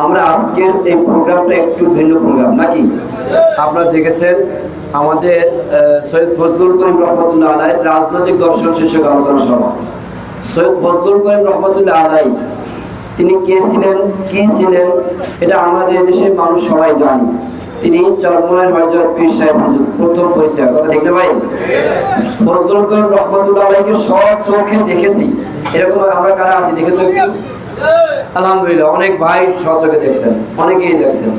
আমরা আজকের এই প্রোগ্রামটা একটু ভিন্ন প্রোগ্রাম, নাকি? আপনারা দেখেছেন আমাদের সৈয়দ ফজলুল করিম রহমতুল্লাহ আলাই রাজনৈতিক দর্শন শীর্ষক আলোচনা সভা। সৈয়দ ফজলুল করিম রহমতুল্লাহ আলাই, তিনি কে ছিলেন, কি ছিলেন, এটা আমাদের দেশের মানুষ সবাই জানি। তিনি চরমনের হজরত পীর সাহেব প্রথম পরিচয় কথা ঠিক না ভাই? ফজলুল করিম রহমতুল্লাহ আলাইকে সব চোখে দেখেছি। এরকম আমরা কারা আছি দেখে তো? আলহামদুলিল্লাহ, অনেক ভাই সচকে দেখছেন, অনেকেই দেখছেন।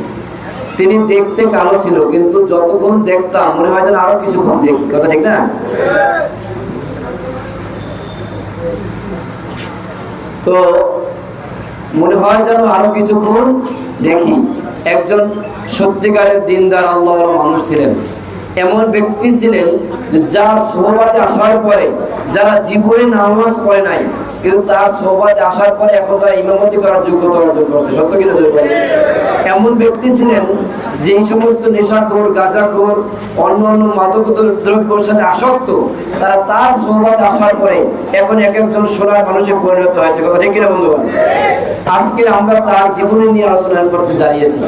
তিনি দেখতে কালো ছিল, কিন্তু যতক্ষণ দেখতাম, মনে হয় যেন আরও কিছুক্ষণ দেখি। কথা ঠিক না? তো মনে হয় যেন আরও কিছুক্ষণ দেখি। একজন সত্যিকারের দিনদার আল্লাহ মানুষ ছিলেন। এমন ব্যক্তি ছিলেন যার সোহবাতে আসার পরে, যারা জীবনে নামাজ পড়ে নাই কিন্তু তার আসার পরে এখন তারা ইমামতি করার যোগ্যতা অর্জন করছে। সত্য কিনা এমন ব্যক্তি ছিলেন যে সমস্ত নেশাখোর, গাঁজাখোর, অন্য অন্য মাদক সাথে আসক্ত। তারা তার সোহবাতে আসার পরে এখন এক একজন সোনার মানুষে পরিণত হয়েছে। কথা ঠিক কিনা বন্ধুগণ? আজকে আমরা তার জীবনে নিয়ে আলোচনা করতে দাঁড়িয়েছি।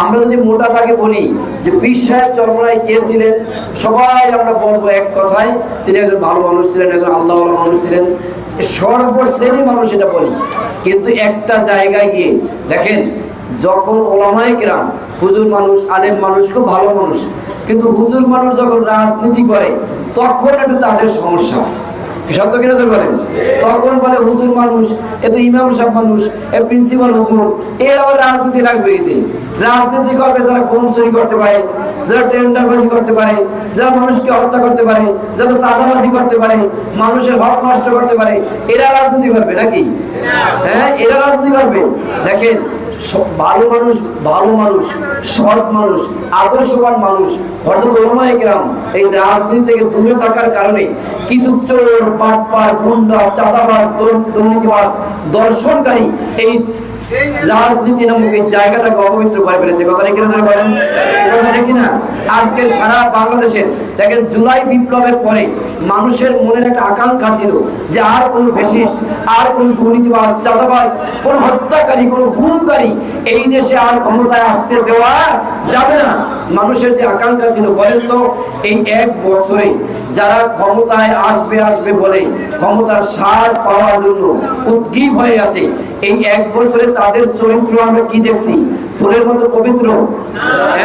আমরা যদি মোটা তাকে বলি যে, পীর সাহেব কে ছিলেন? সবাই আমরা বলব এক কথায়, তিনি একজন ভালো মানুষ ছিলেন, একজন আল্লাহ মানুষ ছিলেন। সর্বশ্রেণী মানুষ এটা বলি। কিন্তু একটা জায়গায় গিয়ে, দেখেন, যখন ওলামায় গ্রাম হুজুর মানুষ, আলেম মানুষ, খুব ভালো মানুষ, কিন্তু হুজুর মানুষ যখন রাজনীতি করে, তখন একটু তাদের সমস্যা সত্য কিনা তো বলেন? তখন বলে, হুজুর মানুষ, এ তো ইমাম সাহেব মানুষ, এ প্রিন্সিপাল হুজুর এর আবার রাজনীতি লাগবে এতে রাজনীতি করবে যারা কম চুরি করতে পারে, যারা টেন্ডারবাজি করতে পারে, যারা মানুষকে হত্যা করতে পারে, যারা চাঁদাবাজি করতে পারে, মানুষের হক নষ্ট করতে পারে, এরা রাজনীতি করবে নাকি? হ্যাঁ এরা রাজনীতি করবে। দেখেন ভালো মানুষ ভালো মানুষ, সৎ মানুষ, আদর্শবান মানুষ। হজরত গ্রাম এই রাজনীতি থেকে দূরে থাকার কারণে কিছু চোর পাটপার গুন্ডা, চাঁদাবাজ দুর- দুর্নীতিবাজ, দর্শনকারী এই রাজনীতি নামক এই জায়গাটাকে অপবিত্র করে ফেলেছে। বলেন? সারা দেখেন, জুলাই বিপ্লবের পরে মানুষের মনের একটা আকাঙ্ক্ষা ছিল যে আর ফেসিস্ট আর চাঁদাবাজ হত্যাকারী খুনকারী এই দেশে আর ক্ষমতায় আসতে দেওয়া যাবে না। মানুষের যে আকাঙ্ক্ষা ছিল, বলেন তো, এই এক বছরে যারা ক্ষমতায় আসবে আসবে বলে ক্ষমতার স্বাদ পাওয়ার জন্য উদ্গীব হয়ে আছে, এই এক বছরে তাদের চরিত্র আমরা কি দেখছি ফুলের মতো পবিত্র হ্যাঁ?